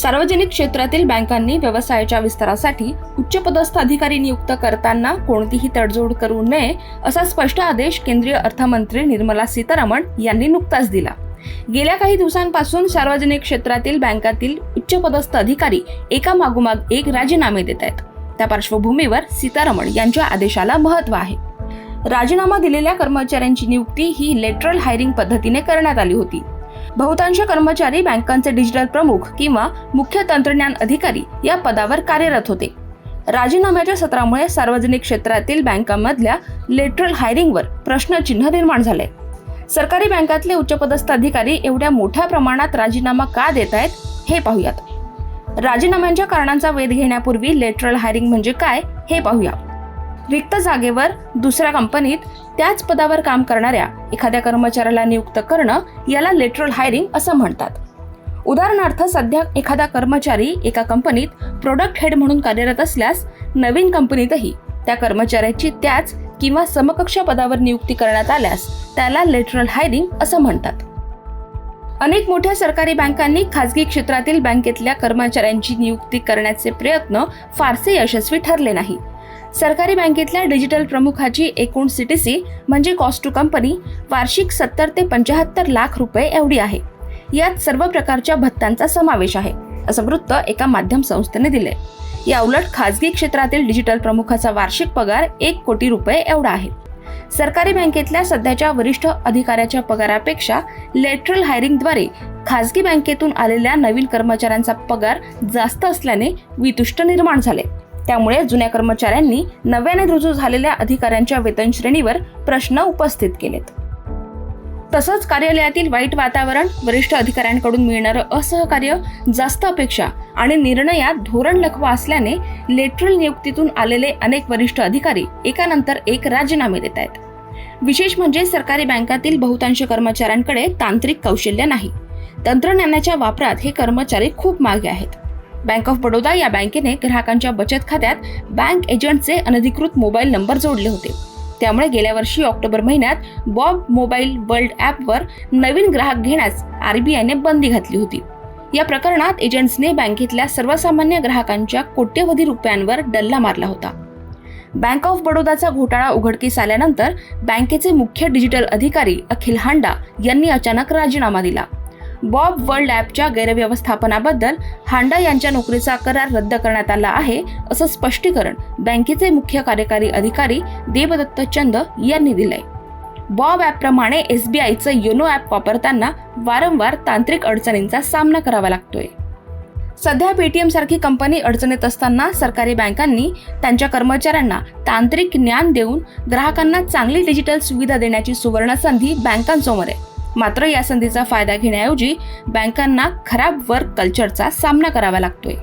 सार्वजनिक क्षेत्रातील बँकांनी व्यवसायाच्या विस्तारासाठी उच्चपदस्थ अधिकारी नियुक्त करताना कोणतीही तडजोड करू नये असा स्पष्ट आदेश केंद्रीय अर्थमंत्री निर्मला सीतारामन यांनी नुकताच दिला. गेल्या काही दिवसांपासून सार्वजनिक क्षेत्रातील बँकातील उच्चपदस्थ अधिकारी एका मागोमाग एक राजीनामे देत आहेत. त्या पार्श्वभूमीवर सीतारामन यांच्या आदेशाला महत्त्व आहे. राजीनामा दिलेल्या कर्मचाऱ्यांची नियुक्ती ही लेटरल हायरिंग पद्धतीने करण्यात आली होती. बहुतांश कर्मचारी बँकांचे डिजिटल प्रमुख किंवा मुख्य तंत्रज्ञान अधिकारी या पदावर कार्यरत होते. राजीनाम्याच्या सत्रामुळे सार्वजनिक क्षेत्रातील बँकांमधल्या लेटरल हायरिंगवर प्रश्नचिन्ह निर्माण झाले. सरकारी बँकातले उच्चपदस्थ अधिकारी एवढ्या मोठ्या प्रमाणात राजीनामा का देत आहेत हे पाहूयात. राजीनाम्यांच्या कारणांचा वेध घेण्यापूर्वी लेटरल हायरिंग म्हणजे काय हे पाहूया. रिक्त जागेवर दुसऱ्या कंपनीत त्याच पदावर काम करणाऱ्या एखाद्या कर्मचाऱ्याला नियुक्त करणं याला लेटरल हायरिंग असं म्हणतात. उदाहरणार्थ सध्या एखादा कर्मचारी एका कंपनीत प्रोडक्ट हेड म्हणून कार्यरत असल्यास नवीन कंपनीतही त्या कर्मचाऱ्याची त्याच किंवा समकक्ष पदावर नियुक्ती करण्यात आल्यास त्याला लेटरल हायरिंग असं म्हणतात. अनेक मोठ्या सरकारी बँकांनी खाजगी क्षेत्रातील बँकेतल्या कर्मचाऱ्यांची नियुक्ती करण्याचे प्रयत्न फारसे यशस्वी ठरले नाही सरकारी बँकेतल्या डिजिटल प्रमुखाची एकूण सीटीसी म्हणजे कॉस्ट टू कंपनी वार्षिक सत्तर ते पंच्याहत्तर लाख रुपये एवढी आहे. यात सर्व प्रकारच्या भत्त्यांचा समावेश आहे असं वृत्त एका माध्यम संस्थेने दिले या उलट खाजगी क्षेत्रातील डिजिटल प्रमुखाचा वार्षिक पगार एक कोटी रुपये एवढा आहे. सरकारी बँकेतल्या सध्याच्या वरिष्ठ अधिकाऱ्याच्या पगारापेक्षा लेटरल हायरिंगद्वारे खाजगी बँकेतून आलेल्या नवीन कर्मचाऱ्यांचा पगार जास्त असल्याने वितुष्ट निर्माण झाले. त्यामुळे जुन्या कर्मचाऱ्यांनी नव्याने रुजू झालेल्या अधिकाऱ्यांच्या वेतन श्रेणीवर प्रश्न उपस्थित केलेत. तसंच कार्यालयातील वाईट वातावरण वरिष्ठ अधिकाऱ्यांकडून मिळणारं असहकार्य जास्त अपेक्षा आणि निर्णयात धोरण लखवा असल्याने लेटरल नियुक्तीतून आलेले अनेक वरिष्ठ अधिकारी एकानंतर एक राजीनामे देत आहेत. विशेष म्हणजे सरकारी बँकातील बहुतांश कर्मचाऱ्यांकडे तांत्रिक कौशल्य नाही. तंत्रज्ञानाच्या वापरात हे कर्मचारी खूप मागे आहेत. बँक ऑफ बडोदा या बँकेने ग्राहकांच्या बचत खात्यात बँक एजंटचे अनधिकृत मोबाईल नंबर जोडले होते. त्यामुळे गेल्या वर्षी ऑक्टोबर महिन्यात बॉब मोबाईल वर्ल्ड ॲपवर नवीन ग्राहक घेण्यास आरबीआयने बंदी घातली होती. या प्रकरणात एजंट्सने बँकेतल्या सर्वसामान्य ग्राहकांच्या कोट्यवधी रुपयांवर डल्ला मारला होता. बँक ऑफ बडोदाचा घोटाळा उघडकीस आल्यानंतर बँकेचे मुख्य डिजिटल अधिकारी अखिल हांडा यांनी अचानक राजीनामा दिला. बॉब वर्ल्ड ॲपच्या गैरव्यवस्थापनाबद्दल हांडा यांच्या नोकरीचा करार रद्द करण्यात आला आहे असं स्पष्टीकरण बँकेचे मुख्य कार्यकारी अधिकारी देवदत्त चंद यांनी दिलंय. बॉब ॲपप्रमाणे एस बी आयचं योनो ॲप वापरताना वारंवार तांत्रिक अडचणींचा सामना करावा लागतोय. सध्या पेटीएम सारखी कंपनी अडचणीत असताना सरकारी बँकांनी त्यांच्या कर्मचाऱ्यांना तांत्रिक ज्ञान देऊन ग्राहकांना चांगली डिजिटल सुविधा देण्याची सुवर्ण संधी बँकांसमोर आहे. मात्र या संधीचा फायदा घेण्याऐवजी बँकांना खराब वर्क कल्चरचा सामना करावा लागतोय.